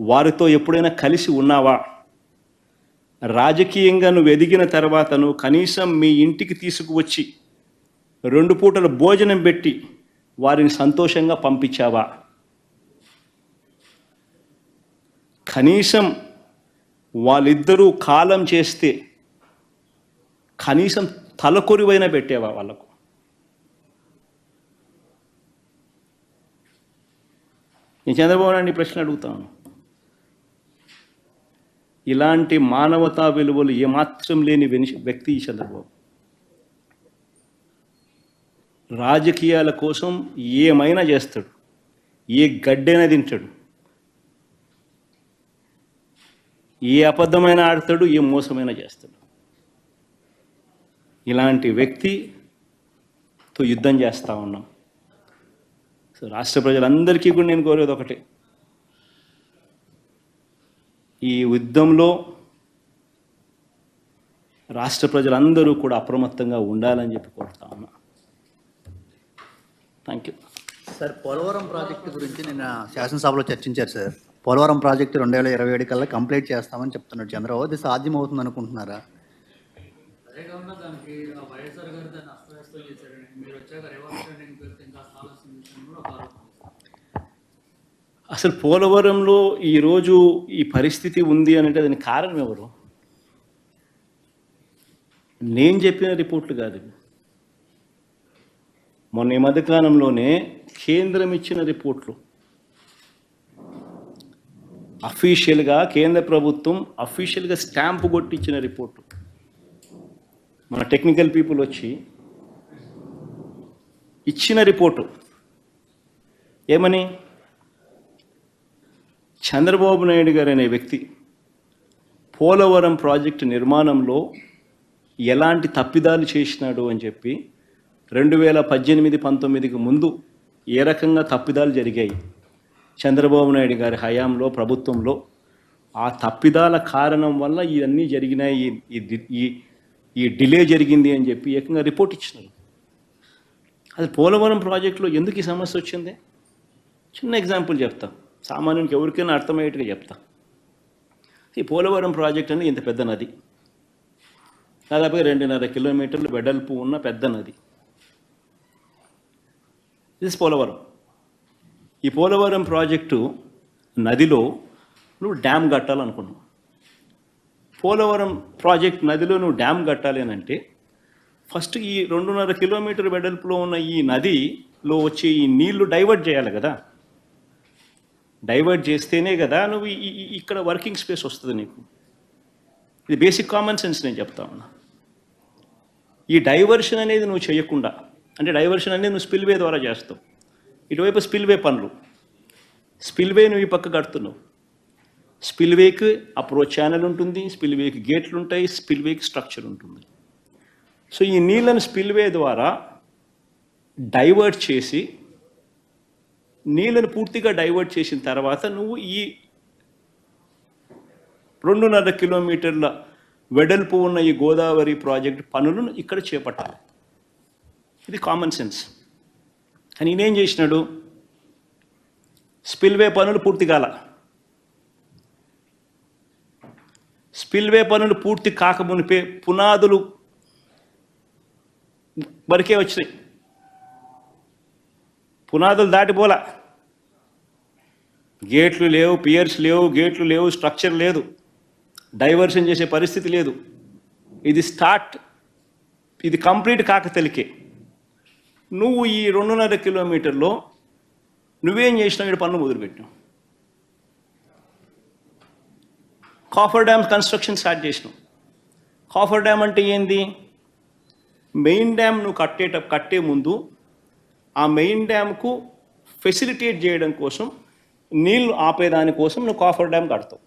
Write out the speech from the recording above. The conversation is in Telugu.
వారితో ఎప్పుడైనా కలిసి ఉన్నావా? రాజకీయంగా నువ్వు ఎదిగిన తర్వాత నువ్వు కనీసం మీ ఇంటికి తీసుకువచ్చి రెండు పూటల భోజనం పెట్టి వారిని సంతోషంగా పంపించావా? కనీసం వాళ్ళిద్దరూ కాలం చేస్తే కనీసం తలకొరివైనా పెట్టేవా వాళ్ళకు? నేను చంద్రబాబు నాయుడు ప్రశ్న అడుగుతాను. ఇలాంటి మానవతా విలువలు ఏమాత్రం లేని వ్యక్తి ఈ చంద్రబాబు. రాజకీయాల కోసం ఏమైనా చేస్తాడు ఏ గడ్డైనా తింటాడు ఏ అబద్ధమైన ఆడతాడు ఏ మోసమైనా చేస్తాడు. ఇలాంటి వ్యక్తితో యుద్ధం చేస్తూ ఉన్నాం. సో రాష్ట్ర ప్రజలందరికీ కూడా నేను కోరేది ఒకటే ఈ యుద్ధంలో రాష్ట్ర ప్రజలందరూ కూడా అప్రమత్తంగా ఉండాలని చెప్పి కోరుతా ఉన్నా. Thank you sir Polavaram project గురించి నిన్న శాసనసభలో చర్చించారు సార్. పోలవరం ప్రాజెక్టు రెండు వేల ఇరవై ఏడు కల్లా కంప్లీట్ చేస్తామని చెప్తున్నాడు చంద్రబాబు అది సాధ్యమవుతుంది అనుకుంటున్నారా అసలు పోలవరంలో ఈరోజు ఈ పరిస్థితి ఉంది అంటే దానికి కారణం ఎవరు? నేను చెప్పిన రిపోర్ట్లు కాదు. మొన్న ఈ మధ్యకాలంలోనే కేంద్రం ఇచ్చిన రిపోర్ట్లు. అఫీషియల్గా కేంద్ర ప్రభుత్వం అఫీషియల్గా స్టాంపు కొట్టించిన రిపోర్టు. మన టెక్నికల్ పీపుల్ వచ్చి ఇచ్చిన రిపోర్టు. ఏమని? చంద్రబాబు నాయుడు గారు అనే వ్యక్తి పోలవరం ప్రాజెక్టు నిర్మాణంలో ఎలాంటి తప్పిదాలు చేసినాడు అని చెప్పి రెండు వేల పద్దెనిమిది పంతొమ్మిదికి ముందు ఏ రకంగా తప్పిదాలు జరిగాయి? చంద్రబాబు నాయుడు గారి హయాంలో ప్రభుత్వంలో ఆ తప్పిదాల కారణం వల్ల ఇవన్నీ జరిగినాయి ఈ- ఈ ఈ డిలే జరిగింది అని చెప్పి ఏకంగా రిపోర్ట్ ఇచ్చినారు. అది పోలవరం ప్రాజెక్టులో ఎందుకు ఈ సమస్య వచ్చింది? చిన్న ఎగ్జాంపుల్ చెప్తాను సామాన్యునికి ఎవరికైనా అర్థమయ్యేట్టుగా చెప్తా. ఈ పోలవరం ప్రాజెక్ట్ అనేది ఇంత పెద్ద నది. దాదాపుగా రెండున్నర కిలోమీటర్లు వెడల్పు ఉన్న పెద్ద నది. ఇది పోలవరం. ఈ పోలవరం ప్రాజెక్టు నదిలో నువ్వు డ్యామ్ కట్టాలనుకున్నావు. పోలవరం ప్రాజెక్ట్ నదిలో నువ్వు డ్యామ్ కట్టాలి అని అంటే ఫస్ట్ ఈ రెండున్నర కిలోమీటర్ వెడల్పులో ఉన్న ఈ నదిలో వచ్చే ఈ నీళ్ళు డైవర్ట్ చేయాలి కదా. డైవర్ట్ చేస్తేనే కదా నువ్వు ఈ- ఇక్కడ వర్కింగ్ స్పేస్ వస్తుంది నీకు. ఇది బేసిక్ కామన్ సెన్స్ నేను చెప్తా ఉన్నా. ఈ డైవర్షన్ అనేది నువ్వు చేయకుండా అంటే డైవర్షన్ అనేది నువ్వు స్పిల్వే ద్వారా చేస్తావు. ఇటువైపు స్పిల్వే పనులు. స్పిల్వే నువ్వు ఈ పక్క కడుతున్నావు. స్పిల్వేకి అప్రోచ్ ఛానల్ ఉంటుంది స్పిల్వేకి గేట్లు ఉంటాయి స్పిల్వేకి స్ట్రక్చర్ ఉంటుంది. సో ఈ నీళ్ళను స్పిల్వే ద్వారా డైవర్ట్ చేసి నీళ్ళను పూర్తిగా డైవర్ట్ చేసిన తర్వాత నువ్వు ఈ రెండున్నర కిలోమీటర్ల వెడల్పు ఉన్న ఈ గోదావరి ప్రాజెక్ట్ పనులను ఇక్కడ చేపట్టాలి. ఇది కామన్ సెన్స్ కానీ ఈయనేం చేసినాడు? స్పిల్వే పనులు పూర్తి కాల. స్పిల్వే పనులు పూర్తి కాకమునిపే పునాదులు వరకే వచ్చినాయి. పునాదులు దాటిపోలా. గేట్లు లేవు పియర్స్ లేవు గేట్లు లేవు స్ట్రక్చర్ లేదు. డైవర్షన్ చేసే పరిస్థితి లేదు. ఇది స్టార్ట్. ఇది కంప్లీట్ కాక తెలికే నువ్వు ఈ రెండున్నర కిలోమీటర్లో నువ్వేం చేసినావు? ఇక్కడ పనులు మొదలుపెట్టినావు. కాఫర్ డ్యామ్ కన్స్ట్రక్షన్ స్టార్ట్ చేసినావు. కాఫర్ డ్యామ్ అంటే ఏంది? మెయిన్ డ్యామ్ నువ్వు కట్టేట కట్టే ముందు ఆ మెయిన్ డ్యామ్కు ఫెసిలిటేట్ చేయడం కోసం నీళ్ళు ఆపేదాని కోసం నువ్వు కాఫర్ డ్యామ్ కడతావు.